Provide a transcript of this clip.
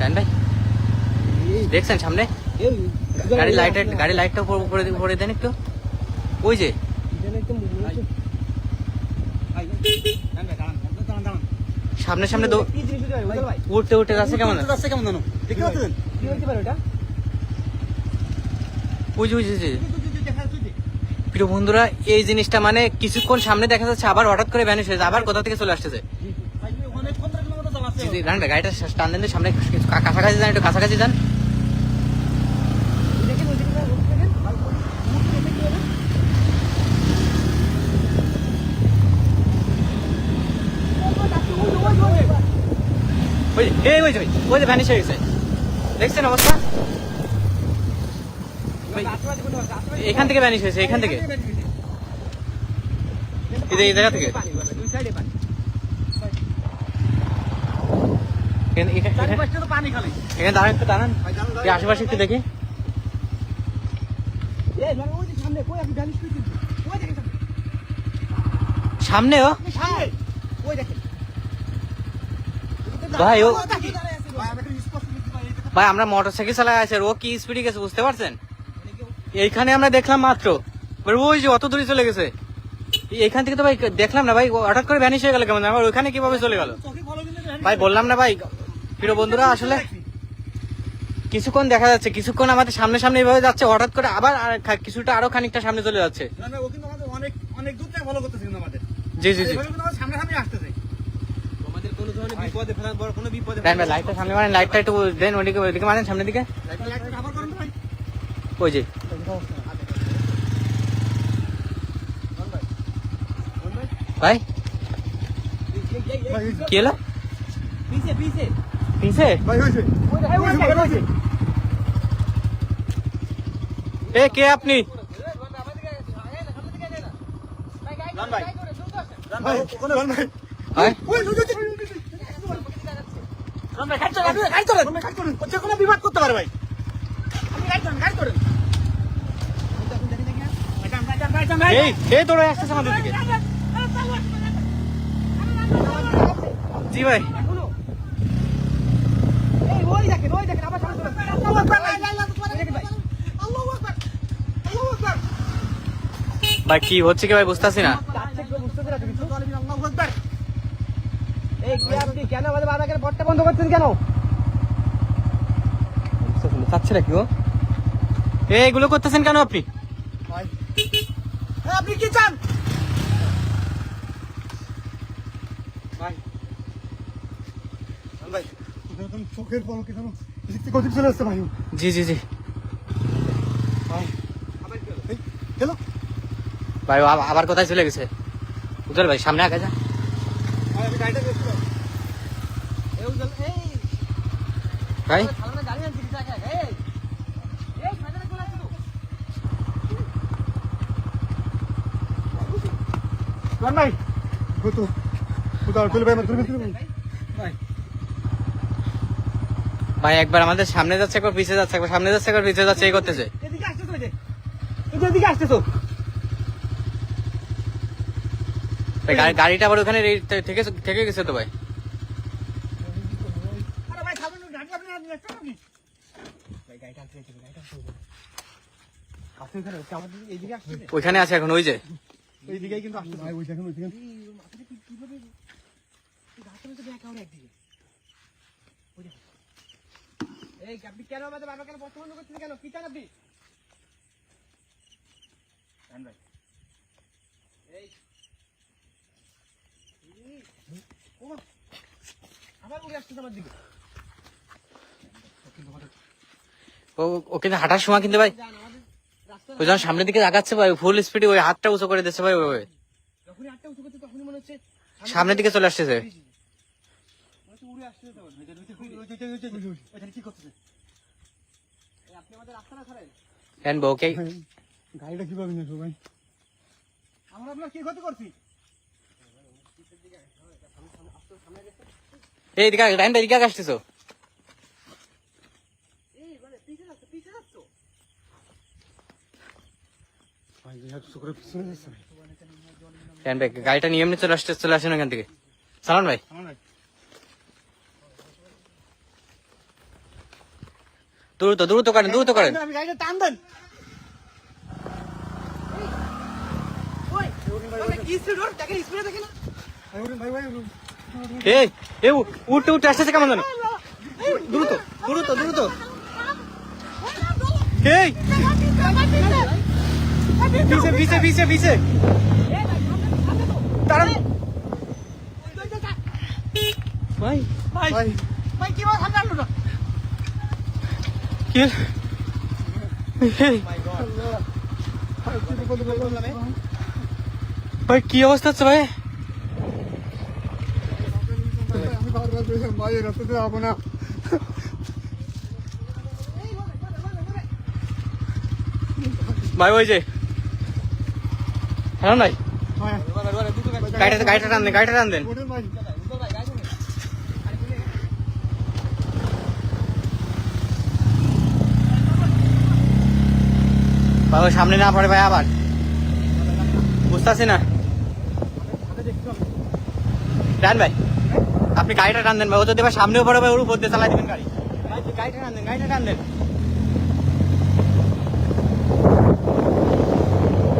জান ভাই। দেখছেন সামনে? গাড়ি লাইট গাড়ি লাইটটা দেন একটু। ওই যে। সামনে সামনে উঠতে উঠতে যাচ্ছে কেমন প্রিয় বন্ধুরা, এই জিনিসটা মানে কিছুক্ষণ সামনে দেখা যাচ্ছে, আবার হঠাৎ করে ভ্যানিশ হয়েছে আবার কোথা থেকে চলে আসতেছে? গাড়িটা টান দেন সামনে কাছাকাছি যান, একটু কাছাকাছি যান। এই, ওই ওই ভ্যানিশ হয়ে গেছে। দেখছেন অবস্থা? এখান থেকে ভ্যানিশ হয়েছে, এখান থেকে। এই জায়গা থেকে। এখানে- এখানে- এখানে- চারিপাশটা তো পানি খালি। এখানে দাঁড়ান একটু দাঁড়ান। আশেপাশে একটু দেখি। সামনেও? ভাই ও ভাই আমরা মোটর সাইকেল চালায় আছে ও কি স্পিডে গেছে বুঝতে পারছেন? এইখানে আমরা দেখলাম মাত্র। এবার ওই যে অত দূরে চলে গেছে। এইখান থেকে তো ভাই দেখলাম না ভাই হঠাৎ করে ভ্যানিশ হয়ে গেল কেমন আবার ওইখানে কীভাবে চলে গেল? ভাই বললাম না ভাই প্রিয় বন্ধুরা আসলে কিছুক্ষণ দেখা যাচ্ছে কিছুক্ষণ আমাদের সামনে সামনে এইভাবে যাচ্ছে হঠাৎ করে আবার আর খা- কিছুটা আরও খানিকটা সামনে চলে যাচ্ছে। আমাদের অনেক অনেক দূর থেকে ফলো কিন্তু আমাদের। জি জি জি। এইভাবে কিন্তু আমাদের সামনে সামনে আমাদের কোনো ধরনের বিপদে বড় কোনো বিপদে রাইন ভাই লাইটটা সামনে মানে লাইটটা একটু দেন ওইদিকে ওইদিকে মানেন সামনের দিকে। ওই যে। ভাই। কি হলো? পিছে পিছে। পিছে ভাই হইছে হইছে এ কে আপনি রান ভাই রান ভাই কোনে রান ভাই হ্যাঁ ওই ওই রান ভাই কাট করেন কাট করেন রান ভাই করেন হচ্ছে করতে ভাই আপনি কাট করেন কাট করেন এই ভাই ভাই কি হচ্ছে কি ভাই বুঝতেছি না কেন আমাদের বটটা বন্ধ করছেন কেন চাচ্ছে না কি ও এ, এগুলো করতেছেন কেন আপনি আপনি কি চান ভাই চোখের পলকে কেন গতিক চলে আসছে ভাই জি জি জি। হ্যালো ভাই আবার কোথায় চলে গেছে? উজ্জ্বল ভাই সামনে আগে যা। ভাই ভাই। কত কোথাও চলে ভাই আমার তুমি ভাই ভাই একবার আমাদের সামনে যাচ্ছে একবার পিছিয়ে যাচ্ছে একবার সামনে যাচ্ছে একবার পিছিয়ে যাচ্ছে এই করতেছে গাড়িটা আবার ওখানে থেকে থেকে গেছে তো ভাই আরে ভাই খাবেন গাড়ি আপনি আপনি একটা আপনি আসতে এখানে আমাদের এইদিকে আসছে ওইখানে আছে এখন ওই যে এইদিকেই কিন্তু আসছে ভাই ওই দেখেন ওই দেখেন এই আপনি কেন আমাদের বাবাকে বটটা বন্ধ করছেন কেন? কি চান আপনি আবার উড়ে আসছে আমার দিকে। ও ও কিন্তু হাঁটার সময় কিন্তু ভাই ওই যখন সামনের দিকে আগাচ্ছে ভাই ফুল স্পিডে ওই হাতটা উঁচু করে দিচ্ছে ভাই মনে হচ্ছে সামনের দিকে চলে আসছে তো ওইখানে কি করতেছে? এই আপনি আমাদের হ্যান বউকে গাড়িটা কীভাবে ভাই? আমরা আপনার কি ক্ষতি করছি? এই দিকে আসতেছো? এই মানে গাড়িটা নিয়ে এমনি চলে আসতে চলে আসেন ওখান থেকে। সালান ভাই। দ্রুত দ্রুত করেন দ্রুত করেন। আমি গাড়িটা টান দেন। এই উঠতে উঠতে আসতেছে কেমন জানো? দ্রুত দ্রুত দ্রুত। এই। পিছে পিছে পিছে পিছে দাঁড়ান। ভাই ভাই। ভাই কি ভাবে সামনে এই, ভাই কি অবস্থা হচ্ছে ভাই? ভাই ওই যে। হ্যাঁ নাই? গাড়িটা গাড়িটা টান দেন গাড়িটা টান দেন। ভাই সামনে না পড়ে ভাই আবার। বুঝতেছি না। টান ভাই, আপনি গাড়িটা টান দেন ভাই, ও যদি ভাই সামনেও পড়ে ভাই, ওর উপর দিয়ে চালাই দেবেন গাড়ি। গাড়িটা টান দেন, গাড়িটা টান দেন।